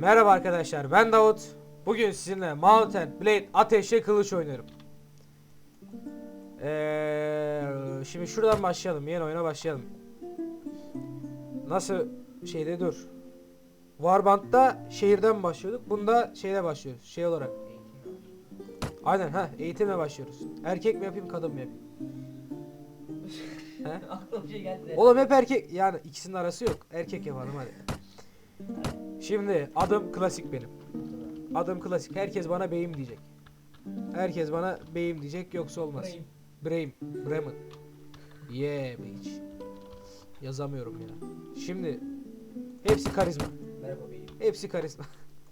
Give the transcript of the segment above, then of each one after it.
Merhaba arkadaşlar ben Davut. Bugün sizinle Mountain Blade ateşli kılıç oynarım. Ee, şimdi şuradan başlayalım. Yeni oyuna başlayalım. Nasıl şeyde dur. Warband'da şehirden başlıyorduk. Bunda şeyle başlıyoruz. Şey olarak. Aynen ha eğitimle başlıyoruz. Erkek mi yapayım kadın mı yapayım? He? Aklıma bir şey geldi. Oğlum hep erkek yani ikisinin arası yok. Erkek yapalım hadi. Şimdi adım klasik benim. Adım klasik. Herkes bana beyim diyecek. Herkes bana beyim diyecek yoksa olmaz. Brain. Brahim. Bremen. Yeah bitch. Yazamıyorum ya. Şimdi hepsi karizma. Merhaba beyim. Hepsi karizma.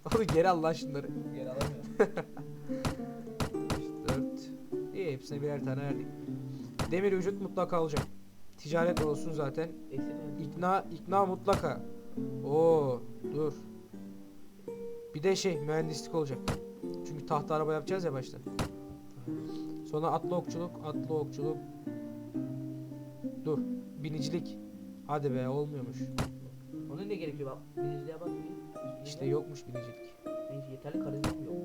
Oğlum geri al lan şunları. Geri alamıyorum. 4. İyi hepsine birer tane verdik. Demir vücut mutlaka olacak. Ticaret olsun zaten. İkna ikna mutlaka. Oo dur. Bir de şey mühendislik olacak. Çünkü tahta araba yapacağız ya başta. Sonra atlı okçuluk, atlı okçuluk. Dur. Binicilik. Hadi be olmuyormuş. Onun ne gerekiyor bak? Biniciliğe bak bir. İşte yokmuş binicilik. Neyse yeterli karizmam yok.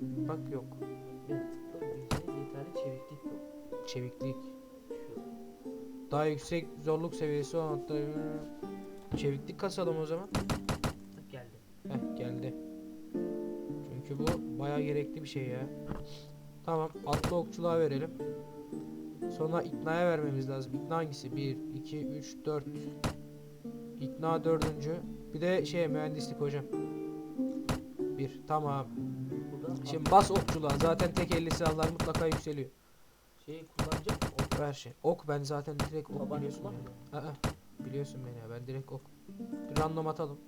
Bak yok. Ben tıkla biniciliğe yeterli çeviklik yok. Çeviklik. Daha yüksek zorluk seviyesi olan Çeviklik kasalım o zaman. Bayağı gerekli bir şey ya. Tamam atlı okçuluğa verelim. Sonra iknaya vermemiz lazım. İkna hangisi? 1, 2, 3, 4. İkna dördüncü. Bir de şey mühendislik hocam. 1. Tamam. Şimdi bas okçuluğa. Zaten tek elli silahlar mutlaka yükseliyor. şeyi kullanacak. O Ver şey. Ok ben zaten direkt ok biliyorsun. Aa, biliyorsun beni ya ben direkt ok. Bir random atalım.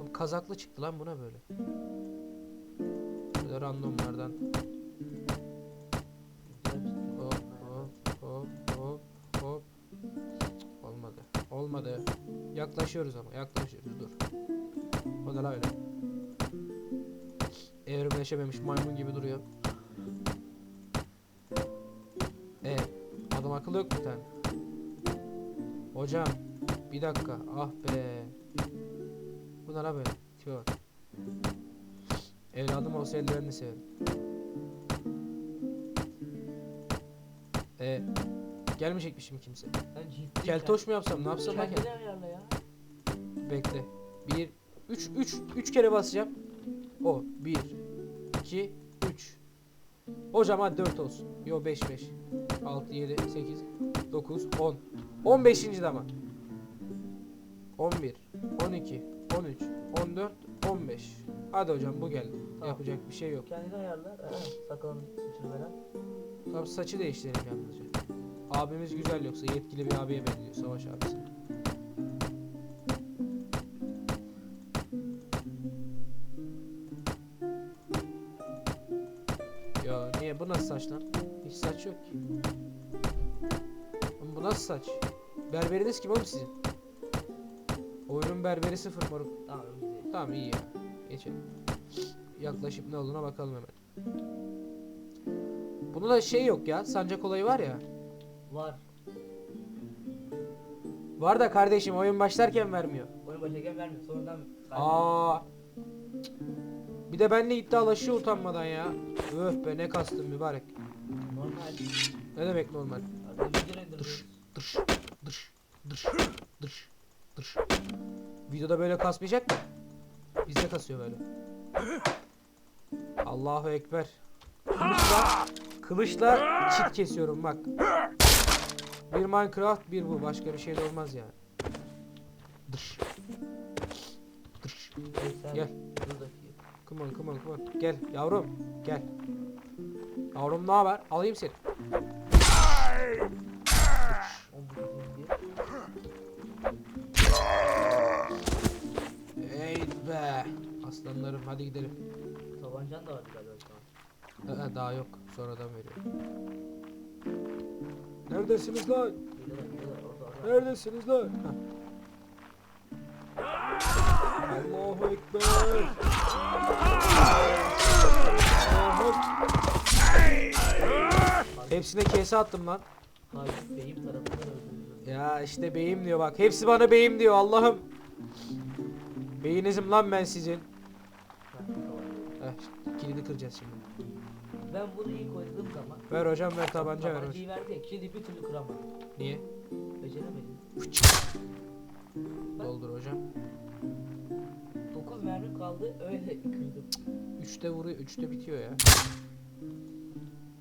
Oğlum kazaklı çıktı lan buna böyle. Böyle randomlardan hop hop hop hop hop. Olmadı. Olmadı. Yaklaşıyoruz ama yaklaşıyoruz dur. O da öyle. Evrimleşememiş maymun gibi duruyor. E adam akıllı yok bir tane. Hocam bir dakika ah be. Bu ne la böyle? Evladım olsa eldivenini severim. E gelmeyecek mi şimdi kimse? Sen ciddi. Keltoş mu yapsam ne yapsam ben Kendini ayarla ya. Bekle. 1 3 3 3 kere basacağım. O 1 2 3 Hocam hadi 4 olsun. Yo 5 5. 6 7 8 9 10. 15. de ama. 11 12 13 14 15. Hadi hocam bu geldi. Tamam. Yapacak bir şey yok. Kendini ayarla. Ee, sakalını sıçırmadan. Tamam saçı değiştirelim yalnızca. Abimiz güzel yoksa yetkili bir abiye benziyor savaş abisi. Ya niye bu nasıl saç lan? Hiç saç yok ki. Oğlum bu nasıl saç? Berberiniz kim oğlum sizin? Oyunun berberi sıfır moruk. Tamam önümüzde. Tamam iyi ya. Geçelim. Yaklaşıp ne olduğuna bakalım hemen. Bunda da şey yok ya. Sancak olayı var ya. Var. Var da kardeşim oyun başlarken vermiyor. Oyun başlarken vermiyor. Sonradan Aa. Bir de benimle iddialaşıyor utanmadan ya. Öf be ne kastın mübarek. Normal. Ne demek normal? Renderiyoruz. Dış dış dış dış dış. Videoda böyle kasmayacak mı? Bizde kasıyor böyle. Allahu ekber. Kılıçla kılıçla çit kesiyorum bak. Bir Minecraft bir bu başka bir şey de olmaz ya. Dış. Dış. Gel. Come on, come on, come on. Gel yavrum, gel. Yavrum ne haber? Alayım seni. Be. Aslanlarım hadi gidelim. Tabancan da vardı galiba şu an. Ee, daha yok. Sonradan veriyor. Neredesiniz lan? Neredesiniz lan? Allahu Ekber. Hepsine kese attım lan. Hayır beyim tarafından öldürüldü. Ya işte beyim diyor bak. Hepsi bana beyim diyor Allah'ım. Beyinizim lan ben sizin. Heh, kilidi kıracağız şimdi. Ben bunu ilk oynadığım zaman Ver hocam ver tabanca ver hocam. tabancayı verdi ya kilidi bir türlü kıramadım. Niye? Beceremedim. Doldur hocam. 9 mermim kaldı öyle kırdım. Üçte vuruyor, üçte bitiyor ya.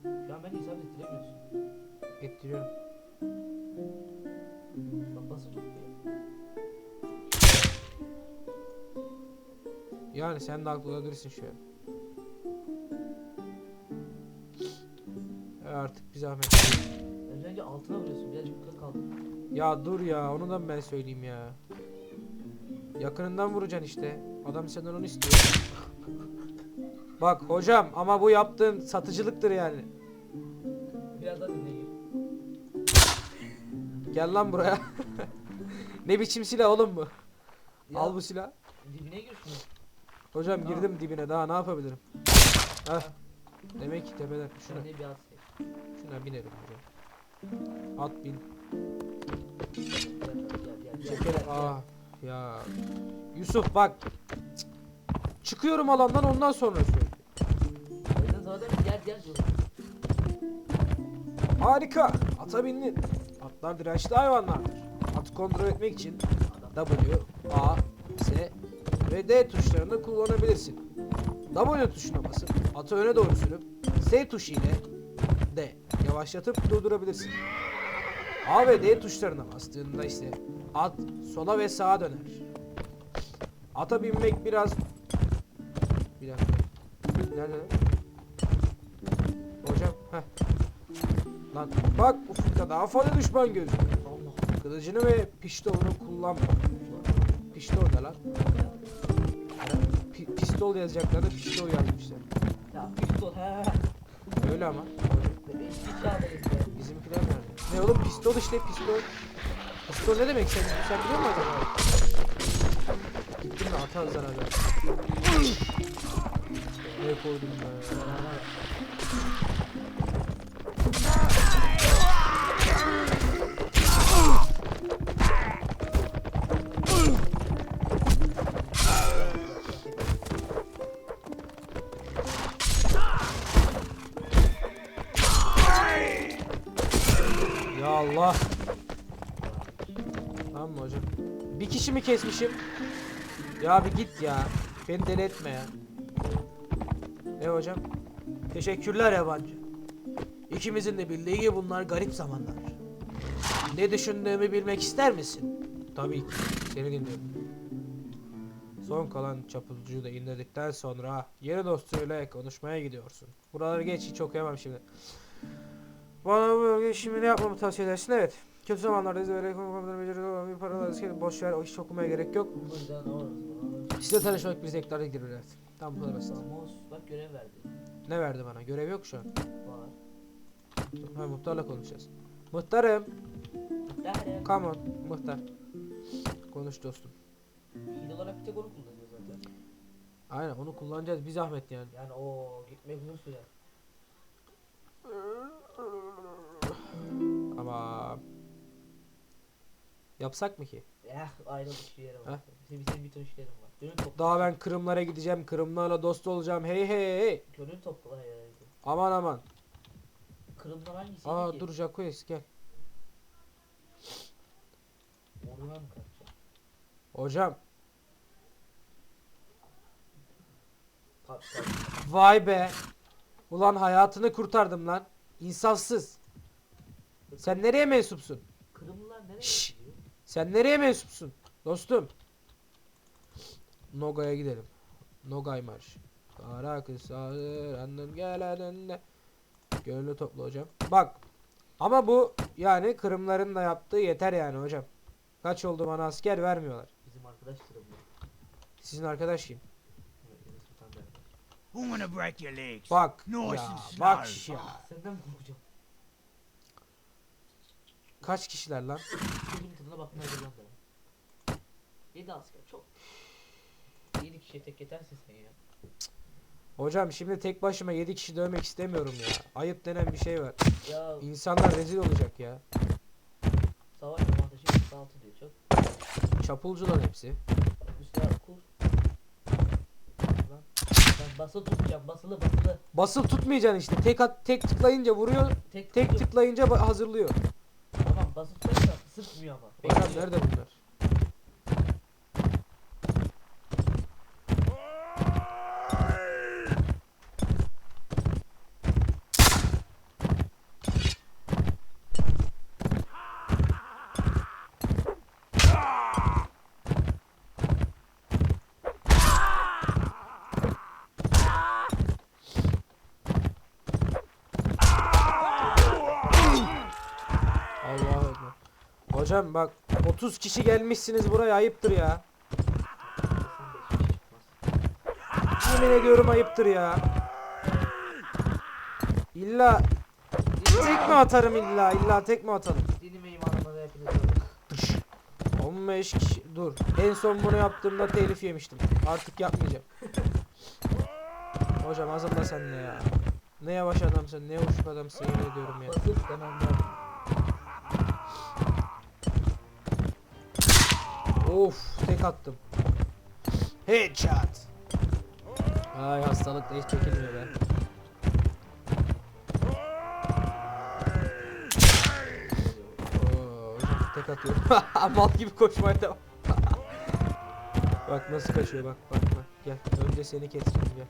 Şu an ben hesap ettiremiyorsun. Ettiriyorum. Bak basın tutmuyor. Yani sen de haklı olabilirsin şu an. Artık bir zahmet. Az önce altına vuruyorsun birazcık yukarı kaldım. Ya dur ya onu da ben söyleyeyim ya. Yakınından vuracaksın işte. Adam senden onu istiyor. Bak hocam ama bu yaptığın satıcılıktır yani. Biraz daha dinleyin. Gel lan buraya. ne biçim silah oğlum bu? Ya, Al bu silah. Dibine gir şunu. Hocam girdim dibine daha ne yapabilirim? Heh. Demek ki tepeden şuna, bir at. şuna binerim hocam. At bin. Çekelim. Ah ya. Yusuf bak. Cık. Çıkıyorum alandan ondan sonra söyle. Önden zaten gel gel diyorum. Harika. Ata bindin. Atlar dirençli hayvanlardır. Atı kontrol etmek için. W, A, S ve D tuşlarını kullanabilirsin. W tuşuna basıp atı öne doğru sürüp S tuşu ile D yavaşlatıp durdurabilirsin. A ve D tuşlarına bastığında ise at sola ve sağa döner. Ata binmek biraz bir dakika. Nerede? Hocam, heh. Lan bak ufukta daha fazla düşman gözüküyor. Kılıcını ve pistolunu kullanma. Pistol ne lan? Pistol yazacaklarında pistol yazmışlar. Ya pistol he. Öyle ama. Bizimkiler nerede? Ne oğlum pistol işte pistol. Pistol ne demek sen, sen biliyor musun acaba? Gittim de ata zarar ver. ne koydum be. Bir kişi mi kesmişim? Ya bir git ya. Beni deli etme ya. Ne hocam? Teşekkürler yabancı. İkimizin de bildiği gibi bunlar garip zamanlar. Ne düşündüğümü bilmek ister misin? Tabii ki. Seni dinliyorum. Son kalan çapulcuyu da indirdikten sonra yeni dostuyla konuşmaya gidiyorsun. Buraları geç hiç okuyamam şimdi. Bana bu şimdi ne yapmamı tavsiye edersin? Evet. Kötü zamanlardayız öyle konularda becerili olan bir paralar askeri boş ver o iş okumaya gerek yok. Size tanışmak bir zevklerle girer evet. Tam bu kadar basit. Bak görev verdi. Ne verdi bana? Görev yok şu an. Var. Ha, muhtarla konuşacağız. Muhtarım. Derem. Come on. Muhtar. Konuş dostum. Hile olarak bir tek onu kullanıyor zaten. Aynen onu kullanacağız bir zahmet yani. Yani o gitmek uzun sürer. Ama yapsak mı ki? Ya ayrıldık bir yere Ha? var. Senin, senin bir ton işlerin var. Gönül topla. Daha ben Kırımlara gideceğim. Kırımlarla dost olacağım. Hey hey hey. Gönül topla ya. Aman aman. Kırımdan hangisi? Aa dur Jacques gel. Oruna mı kaçacak? Hocam. Pat pat. Vay be. Ulan hayatını kurtardım lan. İnsafsız. Sen nereye mensupsun? Kırımlılar nereye Şşş. Sen nereye mensupsun? Dostum. Noga'ya gidelim. Nogay marş. Kara kısadır anın geleninde. Gönlü topla hocam. Bak. Ama bu yani Kırımların da yaptığı yeter yani hocam. Kaç oldu bana asker vermiyorlar. Bizim arkadaş Kırımlı. Sizin arkadaş kim? Bak ya. Bak ya. Ah, Senden mi korkacağım? Kaç kişiler lan? Benim tadına bakmaya geleceğim ben. 7 asker çok. 7 kişiye tek yetersin sen ya. Hocam şimdi tek başıma 7 kişi dövmek istemiyorum ya. Ayıp denen bir şey var. Ya İnsanlar rezil olacak ya. savaş avantajı 6 diyor çok. Çapulcular hepsi. Üstler kur. Basılı tutacağım. Basılı basılı. Basılı tutmayacaksın işte. Tek at, tek tıklayınca vuruyor. Tek Tek tıklayınca ba- hazırlıyor. Tamam basılı tutarsan sıkmıyor ama. Bekliyor. nerede bunlar? Allah Allah. Hocam bak 30 kişi gelmişsiniz buraya ayıptır ya. Yemin ediyorum ayıptır ya. İlla tek mi atarım illa illa tek mi atalım? Dinim imanıma da hepiniz alın. 15 kişi dur. En son bunu yaptığımda telif yemiştim. Artık yapmayacağım. Hocam hazırla sen ne ya. Ne yavaş adamsın ne uçuk adamsın yemin ediyorum ya. Basılı tut hemen Of tek attım. Headshot. Ay hastalık da hiç çekilmiyor be. Oo, tek atıyorum. Mal gibi koşmaya devam. bak nasıl kaçıyor bak bak bak. Gel önce seni keseceğim gel.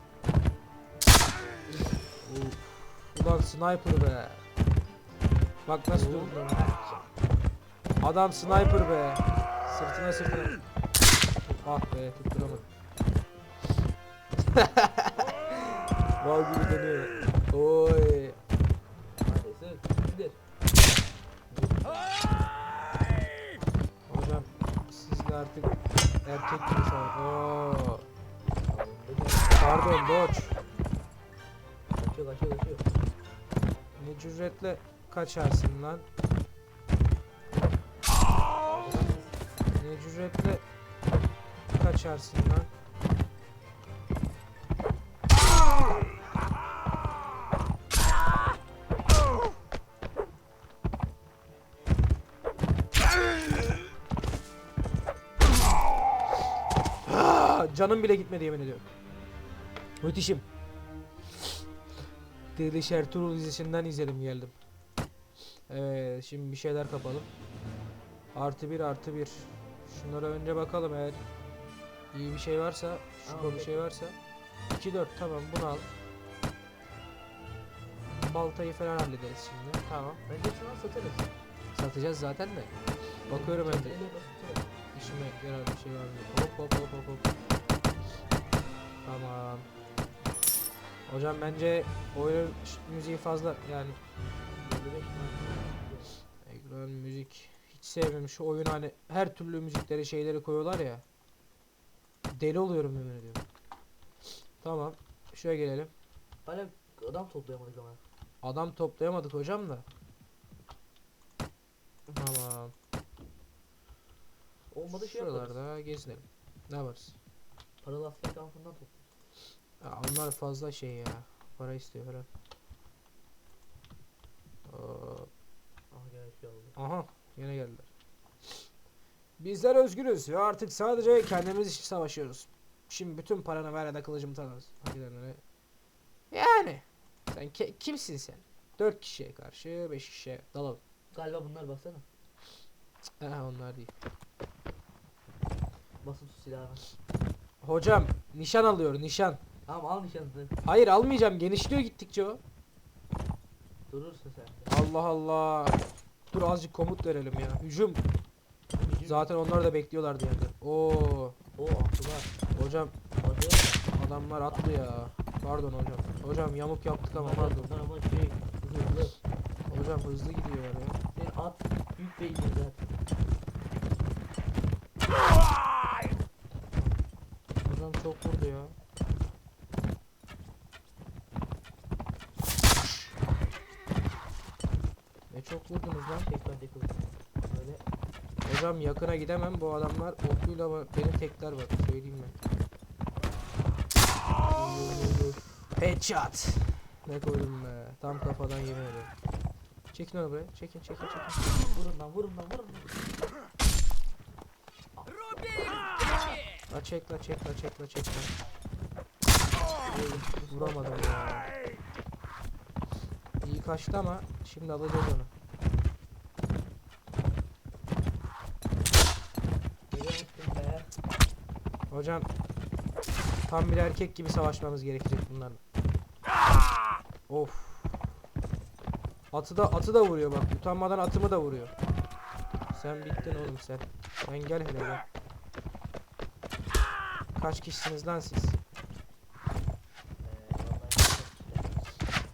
Of. Ulan sniper be. Bak nasıl durdum. Adam sniper be. Sırtına sırtına. Ah be tutturamadım. Mal gibi dönüyor. Oy. Sık. İndir. Hocam siz de artık erkek gibi sağ. Oo. Pardon Doç. Kaçıyor kaçıyor kaçıyor. Ne cüretle kaçarsın lan? Ne cüretle kaçarsın lan? Ah, Canım bile gitmedi yemin ediyorum. Müthişim. Diriliş Ertuğrul dizisinden izledim geldim. Evet şimdi bir şeyler kapalım. Artı bir artı bir. Şunlara önce bakalım eğer iyi bir şey varsa, şuko bir şey varsa. 2 4 tamam bunu al. Baltayı falan hallederiz şimdi. Tamam. Bence sana satarız. Satacağız zaten de. Bakıyorum önce. İşime yarar bir şey var mı? Hop hop hop hop hop. Tamam. Hocam bence oyunun ş- müziği fazla yani 55 mi? ekran müzik hiç sevmiyorum şu oyun hani her türlü müzikleri şeyleri koyuyorlar ya. Deli oluyorum yemin ediyorum. Tamam. Şuraya gelelim. Hala adam toplayamadık ama. Adam toplayamadık hocam da. Tamam. Olmadı şey yaparız. Şuralarda gezinelim. Ne yaparız? Paralı asker kampından toplarız. Ya onlar fazla şey ya. Para istiyor. Hop. Aha. Aha yine geldiler. Bizler özgürüz ve artık sadece kendimiz için savaşıyoruz. Şimdi bütün paranı ver ya da kılıcımı tanırız. Yani. Sen ke- kimsin sen? 4 kişiye karşı 5 kişiye dalalım. Galiba bunlar baksana. Aha onlar değil. Basılı tut silahını. Hocam nişan alıyor nişan. Tamam al nişanını. Hayır almayacağım genişliyor gittikçe o. Durursun sen de. Allah Allah. Dur azıcık komut verelim ya. Hücum. Zaten onlar da bekliyorlardı yani. Oo. O attılar. Hocam Hadi. adamlar attı ya. Pardon hocam. Hocam yamuk yaptık ama pardon. bunlar ama şey hızlı. Hocam hızlı gidiyor ya. Senin at büyük zaten. Hocam çok vurdu ya. Ne çok vurdunuz lan. Tekrar tekrar. Böyle. Hocam yakına gidemem bu adamlar okluyla ama benim tekler var söyleyeyim ben. Headshot. Ne koydum be. Tam kafadan yemin. Çekin onu buraya. Çekin çekin çekin. Vurun lan vurun lan vurun lan. La çek la çek la çek la çek la. Vuramadım ya. İyi kaçtı ama şimdi alacağız onu. Nereye gittin be? Hocam tam bir erkek gibi savaşmamız gerekecek bunlarla. Of. Atı da atı da vuruyor bak. Utanmadan atımı da vuruyor. Sen bittin oğlum sen. Sen gel hele gel. Kaç kişisiniz lan siz?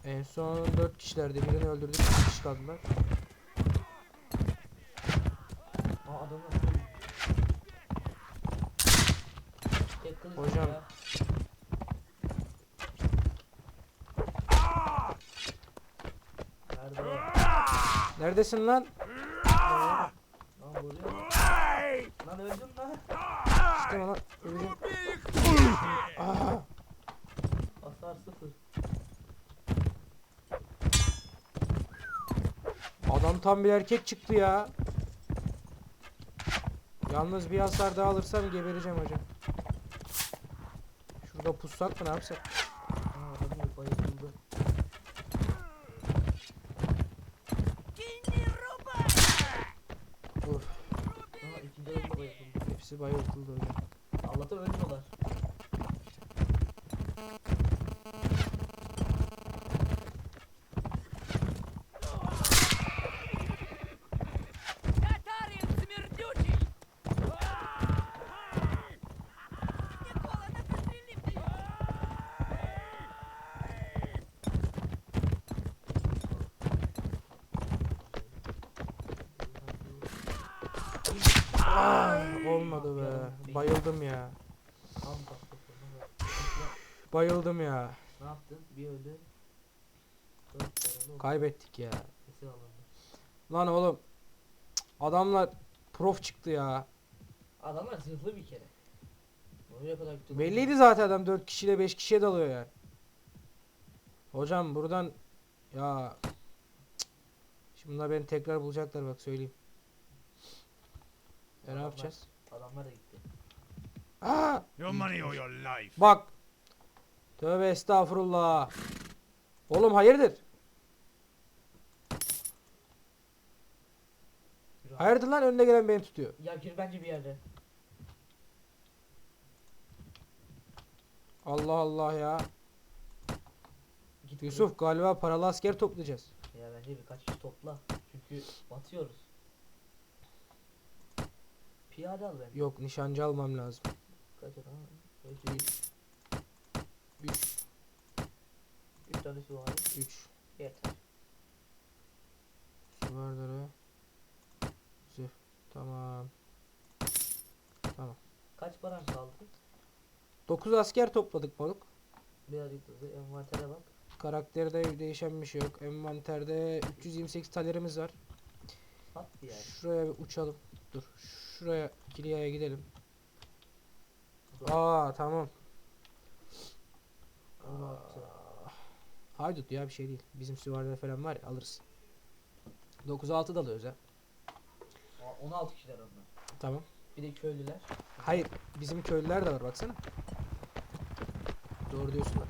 En son 4 kişilerdi. Birini öldürdük. 2 kişi kaldılar. Aa adamlar full. Tek kılıç Hocam. ya. Nerede? Neredesin lan? Lan. Lan öldüm lan. Hasar sıfır. adam tam bir erkek çıktı ya. Yalnız bir hasar daha alırsam gebereceğim hocam. Şurada pussak mı ne yapsak? Bayıldım ya. Ne yaptın? Bir öldü. Kaybettik ya. Lan oğlum. Adamlar prof çıktı ya. Adamlar zırhlı bir kere. Oraya kadar gitti. Belliydi zaten adam 4 kişiyle 5 kişiye dalıyor yani. Hocam buradan ya Şimdi bunlar beni tekrar bulacaklar bak söyleyeyim. Ne Adamlar- yapacağız? Adamlar da gitti. Aa! Your money or your life. Bak. Tövbe estağfurullah. Oğlum hayırdır? Hayırdır lan önüne gelen beni tutuyor. Ya gir bence bir yerde. Allah Allah ya. Git Yusuf galiba paralı asker toplayacağız. Ya bence birkaç kişi topla. Çünkü batıyoruz. Piyade al beni. Yok nişancı almam lazım. Kaç adam? Kaç üç. 3 Tane su var. 3 Yeter. Süvarileri. Zırh. Tamam. Kaç param kaldı? 9 asker topladık balık. Birazcık hızlı envantere bak. Karakterde değişen bir şey yok. Envanterde 328 talerimiz var. Yer. Şuraya bir uçalım. Dur. Şuraya Kilya'ya gidelim. Dur. Aa tamam. Yapacağız? Haydut ya bir şey değil. Bizim süvariler falan var ya alırız. 9-6 dalıyoruz ha. Aa, 16 kişiler onlar. Tamam. Bir de köylüler. Hayır bizim köylüler de var baksana. Doğru diyorsun da.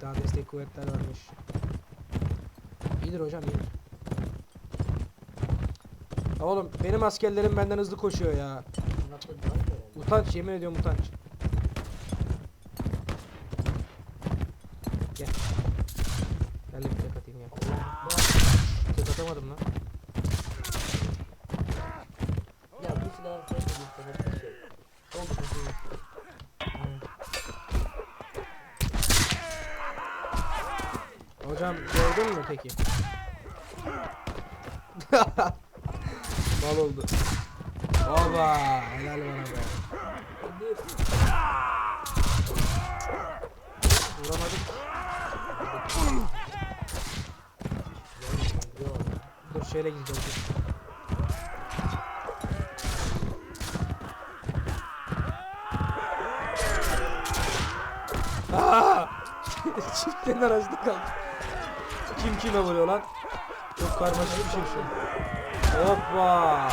Daha destek kuvvetler varmış. İyidir hocam iyidir. Oğlum benim askerlerim benden hızlı koşuyor ya. Da. Utanç yemin ediyorum utanç. Gel. Gel de bir tek atayım gel. Allah Allah. Tek atamadım lan. Ya bu silahı sen de sana bir şey. Oldu mu? Hocam gördün mü peki? Bal oldu. Oba helal bana be. Vuramadım. Dur şöyle gideceğim. dur. Aa! Çiftlerin arasında kaldı. Kim kime vuruyor lan? Çok karmaşık bir şey şu. Hoppa!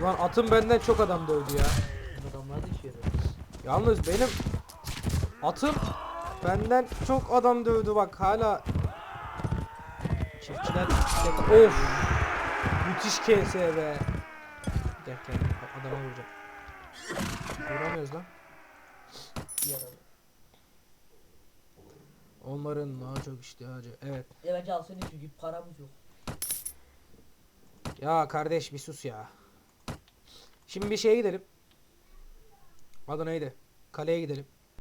Ulan atım benden çok adam dövdü ya. Adamlar da işiyor. Yalnız benim Atım benden çok adam dövdü bak hala. Of. Müthiş KS be. Bir dakika adama vuracağım. Vuramıyoruz lan. Yaralı. Onların daha çok ihtiyacı. Evet. E bence alsın çünkü paramız yok. Ya kardeş bir sus ya. Şimdi bir şeye gidelim. Adı neydi? Kaleye gidelim.